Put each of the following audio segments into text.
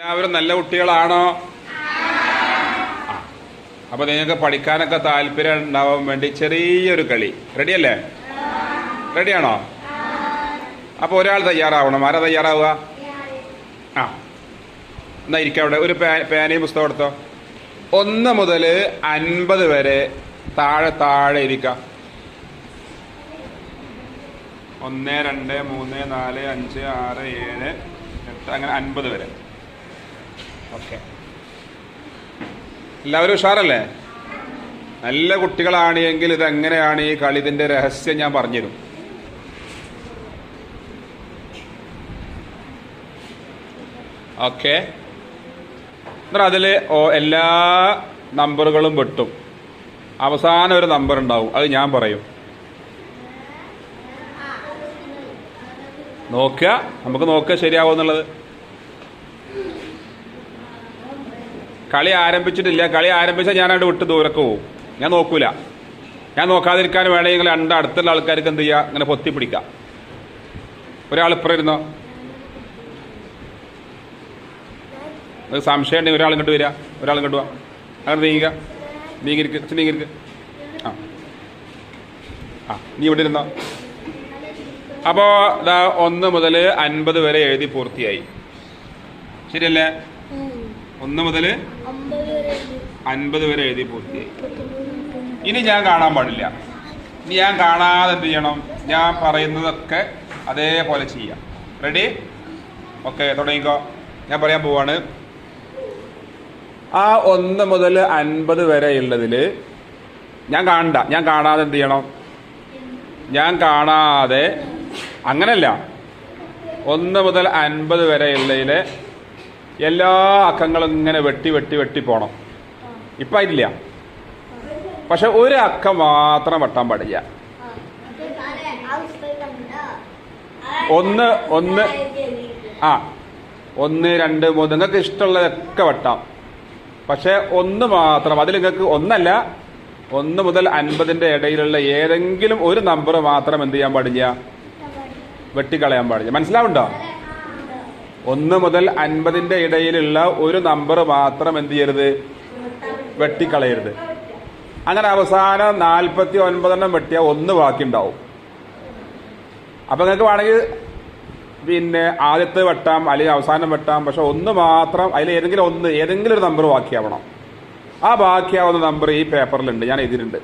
എല്ലാവരും നല്ല കുട്ടികളാണോ. അപ്പൊ നിങ്ങൾക്ക് പഠിക്കാനൊക്കെ താല്പര്യം ഉണ്ടാവാൻ വേണ്ടി ചെറിയൊരു കളി. റെഡിയല്ലേ റെഡിയാണോ അപ്പൊ ഒരാൾ തയ്യാറാവണം. ആരാ തയ്യാറാവുക? ആ. എന്നാ ഇരിക്കാം അവിടെ. ഒരു പേനയും പുസ്തകം എടുത്തോ. ഒന്ന് മുതൽ അൻപത് വരെ താഴെ താഴെ ഇരിക്കാം. ഒന്ന് രണ്ട് മൂന്ന് നാല് അഞ്ച് ആറ് ഏഴ് എട്ട് അങ്ങനെ അൻപത് വരെ. ഓക്കെ. എല്ലാവരും ഉഷാറല്ലേ? നല്ല കുട്ടികളാണ് എങ്കിൽ ഇതെങ്ങനെയാണ് ഈ കളി ഇതിന്റെ രഹസ്യം ഞാൻ പറഞ്ഞുതരും. ഓക്കെ. എന്നിട്ട് അതിൽ എല്ലാ നമ്പറുകളും വെട്ടും. അവസാന ഒരു നമ്പർ ഉണ്ടാവും. അത് ഞാൻ പറയും. നോക്കുക. നമുക്ക് നോക്കുക ശരിയാവും കളി ആരംഭിച്ചിട്ടില്ല. കളി ആരംഭിച്ചാൽ ഞാൻ അവിടെ വിട്ട് ദൂരക്ക് പോകും ഞാൻ നോക്കൂല. ഞാൻ നോക്കാതിരിക്കാൻ വേണമെങ്കിൽ രണ്ട് അടുത്തുള്ള ആൾക്കാർക്ക് എന്ത് ചെയ്യുക ഇങ്ങനെ പൊത്തി പിടിക്കാം. ഒരാൾ ഇപ്പുറം ഇരുന്നോ? സംശയം ഉണ്ടെങ്കിൽ ഒരാൾ ഇങ്ങോട്ട് വരിക ഒരാൾ ഇങ്ങോട്ട് വാ. അങ്ങനെ നീങ്ങുക. നീങ്ങിരിക്ക് നീങ്ങിരിക്ക് ആ. ആ നീ ഇവിടെ ഇരുന്നോ? അപ്പോൾ ഒന്ന് മുതൽ അൻപത് വരെ എഴുതി പൂർത്തിയായി. ശരിയല്ലേ? ഒന്ന് മുതൽ. അൻപത് വരെ എഴുതി പൂർത്തിയായി ഇനി ഞാൻ കാണാൻ പാടില്ല. ഇനി ഞാൻ കാണാതെ എന്ത് ചെയ്യണം? ഞാൻ പറയുന്നതൊക്കെ അതേപോലെ ചെയ്യാം. റെഡി ഓക്കെ തുടങ്ങിക്കോ. ഞാൻ പറയാൻ പോവാണ്. ആ ഒന്ന് മുതൽ അൻപത് വരെ ഉള്ളതിൽ ഞാൻ കാണണ്ട. ഞാൻ കാണാതെ എന്ത് ചെയ്യണം? ഞാൻ കാണാതെ അങ്ങനല്ല. ഒന്ന് മുതൽ അൻപത് വരെ ഉള്ളതിലെ എല്ലാ അക്കങ്ങളും ഇങ്ങനെ വെട്ടി വെട്ടി വെട്ടി പോണം. ഇപ്പം ഇല്ല പക്ഷെ ഒരു അക്കം മാത്രം വെട്ടാൻ പാടില്ല. ഒന്ന് ഒന്ന് ആ ഒന്ന് രണ്ട് മൂന്ന് നിങ്ങൾക്ക് ഇഷ്ടമുള്ളതൊക്കെ വെട്ടാം. പക്ഷെ ഒന്ന് മാത്രം അതിൽ നിങ്ങൾക്ക് ഒന്നല്ല ഒന്ന് മുതൽ അൻപതിന്റെ ഇടയിലുള്ള ഏതെങ്കിലും ഒരു നമ്പർ മാത്രം എന്ത് ചെയ്യാൻ പാടില്ല? വെട്ടിക്കളയാൻ പാടില്ല. മനസ്സിലാവുണ്ടോ? ഒന്ന് മുതൽ അൻപതിന്റെ ഇടയിലുള്ള ഒരു നമ്പർ മാത്രം എന്ത് ചെയ്യരുത്? വെട്ടിക്കളയരുത്. അങ്ങനെ അവസാനം നാൽപ്പത്തി ഒൻപതെണ്ണം വെട്ടിയാൽ ഒന്ന് ബാക്കിയുണ്ടാവും. അപ്പൊ നിങ്ങൾക്ക് വേണമെങ്കിൽ പിന്നെ ആദ്യത്തെ വെട്ടാം അല്ലെങ്കിൽ അവസാനം വെട്ടാം പക്ഷെ ഒന്ന് മാത്രം അതിൽ ഏതെങ്കിലും ഒന്ന് ഏതെങ്കിലും ഒരു നമ്പർ ബാക്കിയാവണം. ആ ബാക്കിയാവുന്ന നമ്പർ ഈ പേപ്പറിലുണ്ട് ഞാൻ എഴുതിയിട്ടുണ്ട്.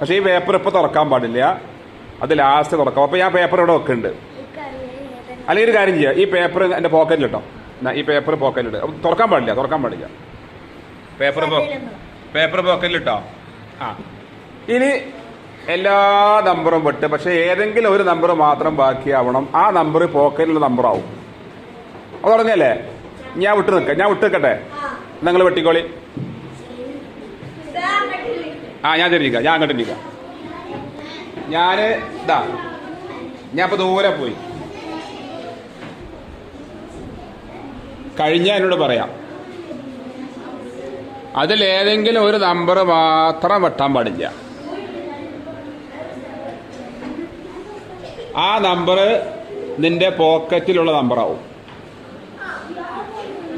പക്ഷേ ഈ പേപ്പർ ഇപ്പോൾ തുറക്കാൻ പാടില്ല. അത് ലാസ്റ്റ് തുറക്കാം. അപ്പോൾ ഞാൻ പേപ്പർ ഇവിടെ വെക്കുന്നുണ്ട്. അല്ലെങ്കിൽ ഒരു കാര്യം ചെയ്യുക ഈ പേപ്പർ എന്റെ പോക്കറ്റിൽ ഇട്ടോ. ഈ പേപ്പർ പോക്കറ്റിലിട്ട് തുറക്കാൻ പാടില്ല തുറക്കാൻ പാടില്ല. പേപ്പർ പേപ്പർ പോക്കറ്റിലിട്ടോ ആ. ഇനി എല്ലാ നമ്പറും വിട്ട് പക്ഷെ ഏതെങ്കിലും ഒരു നമ്പർ മാത്രം ബാക്കിയാവണം. ആ നമ്പർ പോക്കറ്റിലുള്ള നമ്പർ ആവും. അത് തുടങ്ങിയല്ലേ? ഞാൻ വിട്ട് നിൽക്കാം ഞാൻ വിട്ട് നിൽക്കട്ടെ? നിങ്ങൾ വെട്ടിക്കോളി. ആ ഞാൻ തിരിഞ്ഞിക്കാം ഞാൻ അങ്ങോട്ട് നിൽക്കാം ഞാൻ ഇതാ ഞാൻ ഇപ്പൊ ദൂരെ പോയി. കഴിഞ്ഞ എന്നോട് പറയാം. അതിലേതെങ്കിലും ഒരു നമ്പർ മാത്രം വെട്ടാൻ പാടില്ല. ആ നമ്പർ നിന്റെ പോക്കറ്റിലുള്ള നമ്പറാവും.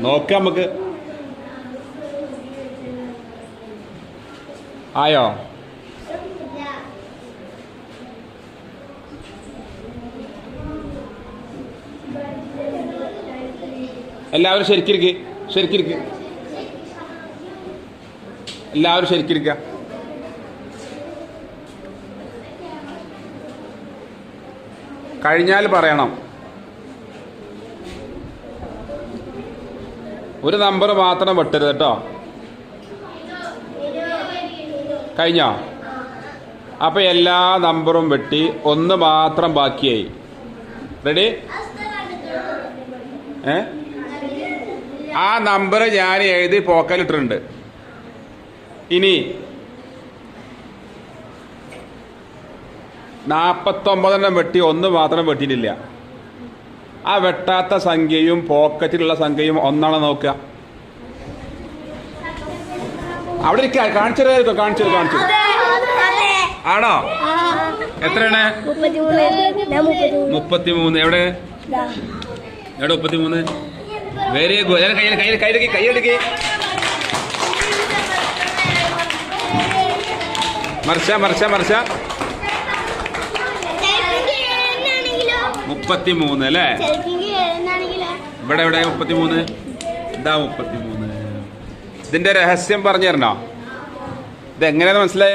നോക്കാം നമുക്ക്. ആയോ? എല്ലാവരും ശരിക്കിരിക്ക് ശരിക്കിരിക്ക്. എല്ലാവരും ശരിക്കിരിക്ക. കഴിഞ്ഞാൽ പറയണം. ഒരു നമ്പർ മാത്രം വെട്ടരുത് കേട്ടോ. കഴിഞ്ഞോ? അപ്പൊ എല്ലാ നമ്പറും വെട്ടി ഒന്ന് മാത്രം ബാക്കിയായി. റെഡി ഏ? ആ നമ്പർ ഞാൻ എഴുതി പോക്കലിട്ടിട്ടുണ്ട് ഇനി നാൽപ്പത്തൊമ്പതെണ്ണം വെട്ടി ഒന്ന് മാത്രം വെട്ടിയിട്ടില്ല. ആ വെട്ടാത്ത സംഖ്യയും പോക്കറ്റിലുള്ള സംഖ്യയും ഒന്നാണ് നോക്കുക. അവിടെ ഇരിക്കാ കാണിച്ചു തരാമോ കാണിച്ചു കാണിച്ചു ആണോ? എത്രയാണ്? മുപ്പത്തിമൂന്ന്. എവിടെ. എവിടെ മുപ്പത്തിമൂന്ന്? വെരി ഗുഡ് കയ്യിൽ കയ്യിൽ കയ്യിലേക്ക് കയ്യിലേക്ക് മറിച്ച മറിച്ച മറിച്ച. മുപ്പത്തി മൂന്ന് അല്ലേ? ഇവിടെ എവിടെ മുപ്പത്തി മൂന്ന് ഇതാ മുപ്പത്തി മൂന്ന് ഇതിന്റെ രഹസ്യം പറഞ്ഞു തരണോ? ഇത് എങ്ങനെയാണ് മനസ്സിലായ?